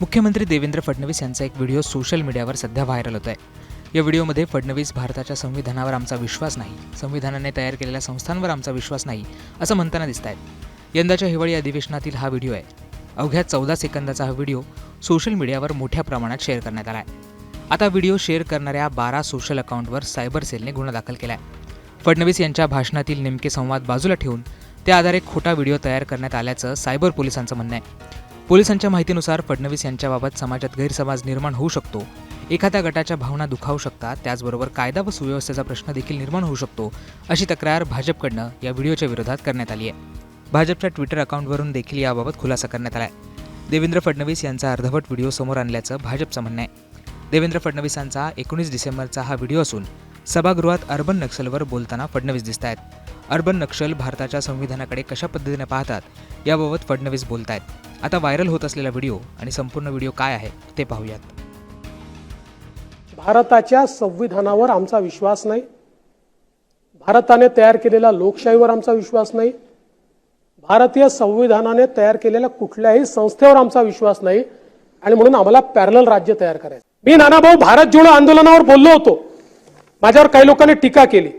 मुख्यमंत्री देवेंद्र फडणवीस यांचा एक व्हिडिओ सोशल मीडियावर सध्या व्हायरल होत आहे या व्हिडिओमध्ये फडणवीस भारताच्या संविधानावर आमचा विश्वास नाही संविधानाने तयार केलेल्या संस्थांवर आमचा विश्वास नाही असं म्हणताना दिसत आहेत यंदाच्या हिवाळी अधिवेशनातील हा व्हिडिओ आहे. अवघ्या चौदा सेकंदाचा हा व्हिडिओ सोशल मीडियावर मोठ्या प्रमाणात शेअर करण्यात आला आहे आता व्हिडिओ शेअर करणाऱ्या बारा सोशल अकाउंटवर सायबर सेलने गुन्हा दाखल केला आहे फडणवीस यांच्या भाषणातील नेमके संवाद बाजूला ठेवून त्या आधारे खोटा व्हिडिओ तयार करण्यात आल्याचं सायबर पोलिसांचं म्हणणं आहे. पोलिसांच्या माहितीनुसार फडणवीस यांच्याबाबत समाजात गैरसमज निर्माण होऊ शकतो. एखाद्या गटाच्या भावना दुखावू शकतात. त्याचबरोबर कायदा व सुव्यवस्थेचा प्रश्न देखील निर्माण होऊ शकतो अशी तक्रार भाजपकडनं या व्हिडिओच्या विरोधात करण्यात आली आहे. भाजपच्या ट्विटर अकाउंटवरून देखील याबाबत खुलासा करण्यात आला आहे. देवेंद्र फडणवीस यांचा अर्धवट व्हिडिओ समोर आणल्याचं भाजपचं म्हणणं आहे. देवेंद्र फडणवीसांचा एकोणीस डिसेंबरचा हा व्हिडिओ असून सभागृहात अर्बन नक्षलवर बोलताना फडणवीस दिसत आहेत. अर्बन नक्षल भारताच्या संविधानाकडे कशा पद्धतीने पाहतात याबाबत फडणवीस बोलत आहेत आता व्हायरल होत असलेला व्हिडिओ आणि संपूर्ण व्हिडिओ काय आहे ते पाहूयात. भारताच्या संविधानावर आमचा विश्वास नाही. भारताने तयार केलेल्या लोकशाहीवर आमचा विश्वास नाही. भारतीय संविधानाने तयार केलेल्या कुठल्याही संस्थेवर आमचा विश्वास नाही. आणि म्हणून आम्हाला पॅरल राज्य तयार करायचं. मी नानाभाऊ भारत जोडो आंदोलनावर बोललो होतो. माझ्यावर काही लोकांनी टीका केली.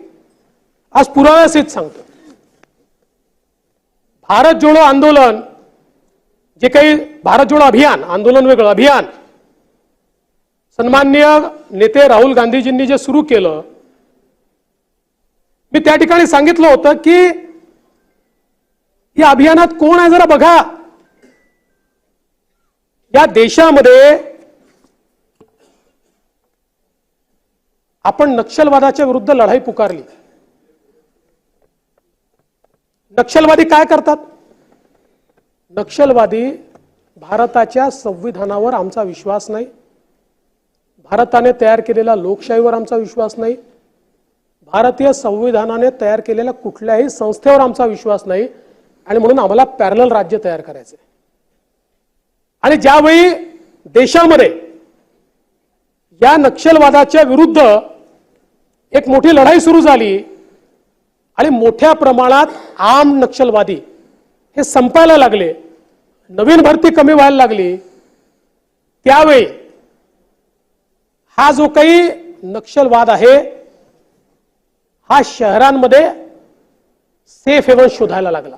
आज पुराव्यासहित सांगतो. भारत जोडो आंदोलन जे काही भारत जोडो अभियान आंदोलन वेगळं अभियान. सन्माननीय नेते राहुल गांधीजींनी जे सुरू केलं मी त्या ठिकाणी सांगितलं होतं की या अभियानात कोण आहे जरा बघा. या देशामध्ये आपण नक्षलवादाच्या विरुद्ध लढाई पुकारली. नक्षलवादी काय करतात? नक्षलवादी भारताच्या संविधानावर आमचा विश्वास नाही. भारताने तयार केलेल्या लोकशाहीवर आमचा विश्वास नाही. भारतीय संविधानाने तयार केलेल्या कुठल्याही संस्थेवर आमचा विश्वास नाही. आणि म्हणून आम्हाला पॅरल राज्य तयार करायचं आणि ज्यावेळी देशामध्ये या नक्षलवादाच्या विरुद्ध एक मोठी लढाई सुरू झाली आणि मोठ्या प्रमाणात आम नक्षलवादी हे संपायला लागले. नवीन भरती कमी व्हायला लागली. त्यावेळी हा जो काही नक्षलवाद आहे हा शहरांमध्ये सेफ हेवन शोधायला लागला.